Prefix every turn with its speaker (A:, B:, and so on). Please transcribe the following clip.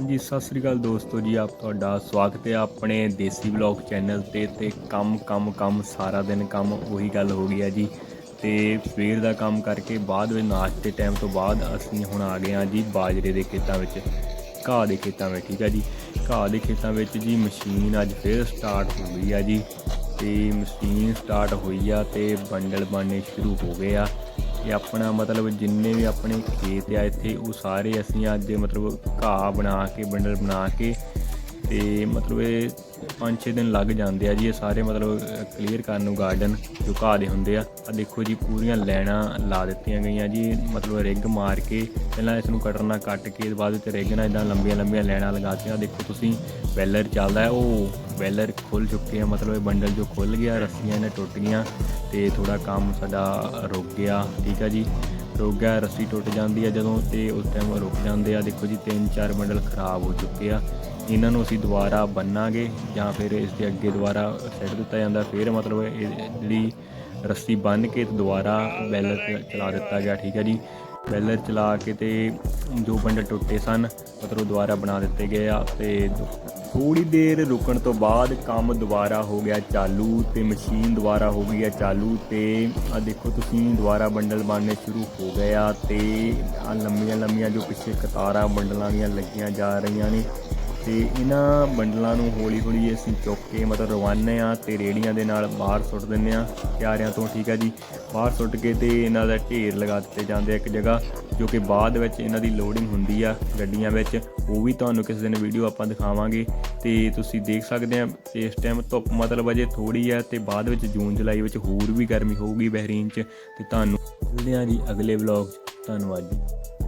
A: ਹਾਂਜੀ, ਸਤਿ ਸ੍ਰੀ ਅਕਾਲ ਦੋਸਤੋ ਜੀ, ਆਪ ਤੁਹਾਡਾ ਸਵਾਗਤ ਹੈ ਆਪਣੇ ਦੇਸੀ ਵਲੌਗ ਚੈਨਲ ਤੇ ਤੇ ਕੰਮ ਕੰਮ ਕੰਮ, ਸਾਰਾ ਦਿਨ ਕੰਮ, ਉਹੀ ਗੱਲ ਹੋ ਗਈ ਹੈ ਜੀ। ਤੇ ਸਵੇਰ ਦਾ ਕੰਮ ਕਰਕੇ ਬਾਅਦ ਵਿੱਚ ਨਾਸ਼ਤੇ ਟਾਈਮ ਤੋਂ ਬਾਅਦ ਅਸੀਂ ਹੁਣ ਆ ਗਏ ਹਾਂ ਜੀ ਬਾਜਰੇ ਦੇ ਖੇਤਾਂ ਵਿੱਚ, ਘਾਹ ਦੇ ਖੇਤਾਂ ਵਿੱਚ, ਠੀਕ ਹੈ ਜੀ। ਘਾਹ ਦੇ ਖੇਤਾਂ ਵਿੱਚ ਜੀ ਮਸ਼ੀਨ ਅੱਜ ਫੇਰ ਸਟਾਰਟ ਹੋ ਗਈ ਆ ਜੀ। ਤੇ ਮਸ਼ੀਨ ਸਟਾਰਟ ਹੋਈ ਆ ਤੇ ਬੰਡਲ ਬਣਨੇ ਸ਼ੁਰੂ ਹੋ ਗਏ ਆ। ਇਹ ਆਪਣਾ ਮਤਲਬ ਜਿੰਨੇ ਵੀ ਆਪਣੇ ਖੇਤ ਆ ਇੱਥੇ, ਉਹ ਸਾਰੇ ਅਸੀਂ ਅੱਜ ਮਤਲਬ ਘਾਹ ਬਣਾ ਕੇ, ਬੰਡਲ ਬਣਾ ਕੇ ਤੇ ਮਤਲਬ ਇਹ 5-6 ਦਿਨ ਲੱਗ ਜਾਂਦੇ ਆ ਜੀ, ਇਹ ਸਾਰੇ ਮਤਲਬ ਕਲੀਅਰ ਕਰਨ ਨੂੰ ਗਾਰਡਨ ਜੋ ਘਾਹ ਦੇ ਹੁੰਦੇ ਆ। ਆ ਦੇਖੋ ਜੀ, ਪੂਰੀਆਂ ਲੈਣਾ ਲਾ ਦਿੱਤੀਆਂ ਗਈਆਂ ਜੀ, ਮਤਲਬ ਰਿੰਗ ਮਾਰ ਕੇ, ਪਹਿਲਾਂ ਇਸ ਨੂੰ ਕਟਰ ਨਾਲ ਕੱਟ ਕੇ, ਬਾਅਦ ਵਿੱਚ ਰਿੰਗ ਨਾਲ ਇਦਾਂ ਲੰਬੀਆਂ ਲੰਬੀਆਂ ਲੈਣਾ ਲਗਾਤੀਆਂ ਦੇਖੋ ਤੁਸੀਂ ਵੈਲਰ ਚੱਲਦਾ ਹੈ, ਉਹ ਵੈਲਰ ਖੁੱਲ ਚੁੱਕੇ ਆ, ਮਤਲਬ ਇਹ ਬੰਡਲ ਜੋ ਖੁੱਲ ਗਿਆ, ਰੱਸੀਆਂ ਨੇ ਟੁੱਟ ਗਈਆਂ ਤੇ ਥੋੜਾ ਕੰਮ ਸਾਡਾ ਰੁਕ ਗਿਆ, ਠੀਕ ਆ ਜੀ? ਰੁਕ ਗਿਆ, ਰੱਸੀ ਟੁੱਟ ਜਾਂਦੀ ਆ ਜਦੋਂ ਤੇ ਉਸ ਟਾਈਮ ਰੁਕ ਜਾਂਦੇ ਆ। ਦੇਖੋ ਜੀ ਤਿੰਨ ਚਾਰ ਬੰਡਲ ਖਰਾਬ ਹੋ ਚੁੱਕੇ ਆ। ਇਹਨਾਂ ਨੂੰ ਅਸੀਂ ਦੁਬਾਰਾ ਬੰਨਾਂਗੇ ਜਾਂ ਫਿਰ ਇਸ ਦੇ ਅੱਗੇ ਦੁਬਾਰਾ ਸੈੱਟ ਦਿੱਤਾ ਜਾਂਦਾ, ਫਿਰ ਮਤਲਬ ਇਹ ਜਿਹੜੀ ਰੱਸੀ ਬੰਨ ਕੇ ਤੇ ਦੁਬਾਰਾ ਬੈਲਰ ਚਲਾ ਦਿੱਤਾ ਗਿਆ, ਠੀਕ ਹੈ ਜੀ। ਬੈਲਰ ਚਲਾ ਕੇ ਤੇ ਜੋ ਬੰਡਲ ਟੁੱਟੇ ਸਨ, ਮਤਲਬ ਦੁਬਾਰਾ ਬਣਾ ਦਿੱਤੇ ਗਏ ਆ ਤੇ ਥੋੜੀ ਦੇਰ ਰੁਕਣ ਤੋਂ ਬਾਅਦ ਕੰਮ ਦੁਬਾਰਾ ਹੋ ਗਿਆ ਚਾਲੂ ਤੇ ਮਸ਼ੀਨ ਦੁਬਾਰਾ ਹੋ ਗਈ ਹੈ ਚਾਲੂ ਤੇ ਆ ਦੇਖੋ ਤੁਸੀਂ, ਦੁਬਾਰਾ ਬੰਡਲ ਬਣਨੇ ਸ਼ੁਰੂ ਹੋ ਗਏ ਆ ਤੇ ਆ ਲੰਮੀਆਂ ਲੰਮੀਆਂ ਜੋ ਪਿੱਛੇ ਕਤਾਰਾਂ, ਬੰਡਲਾਂ ਦੀਆਂ ਲੱਗੀਆਂ ਜਾ ਰਹੀਆਂ ਨੇ ਤੇ ਇਹਨਾਂ ਬੰਡਲਾਂ ਨੂੰ ਹੌਲੀ ਹੌਲੀ ਅਸੀਂ ਚੁੱਕ ਕੇ ਮਤਲਬ ਰਵਾਨੇ ਆ ਤੇ ਰੇੜੀਆਂ ਦੇ ਨਾਲ ਬਾਹਰ ਸੁੱਟ ਦਿੰਦੇ ਆ ਕਿਆਰਿਆਂ ਤੋਂ ਠੀਕ ਆ ਜੀ। ਬਾਹਰ ਸੁੱਟ ਕੇ ਤੇ ਇਹਨਾਂ ਦਾ ਢੇਰ ਲਗਾ ਦਿੱਤੇ ਜਾਂਦੇ ਆ ਇੱਕ ਜਗ੍ਹਾ, ਜੋ ਕਿ ਬਾਅਦ ਵਿੱਚ ਇਹਨਾਂ ਦੀ ਲੋਡਿੰਗ ਹੁੰਦੀ ਆ ਗੱਡੀਆਂ ਵਿੱਚ। ਉਹ ਵੀ ਤੁਹਾਨੂੰ ਕਿਸੇ ਦਿਨ ਵੀਡੀਓ ਆਪਾਂ ਦਿਖਾਵਾਂਗੇ। ਤੇ ਤੁਸੀਂ ਦੇਖ ਸਕਦੇ ਆ, ਇਸ ਟਾਈਮ ਧੁੱਪ ਮਤਲਬ ਅਜੇ ਥੋੜੀ ਆ ਤੇ ਬਾਅਦ ਵਿੱਚ ਜੂਨ, ਜੁਲਾਈ ਵਿੱਚ ਹੋਰ ਵੀ ਗਰਮੀ ਹੋਊਗੀ ਬਹਿਰੀਨ 'ਚ। ਤੇ ਤੁਹਾਨੂੰ ਮਿਲਦੇ ਆ ਜੀ ਅਗਲੇ ਵਲੌਗ ਧੰਨਵਾਦ ਜੀ।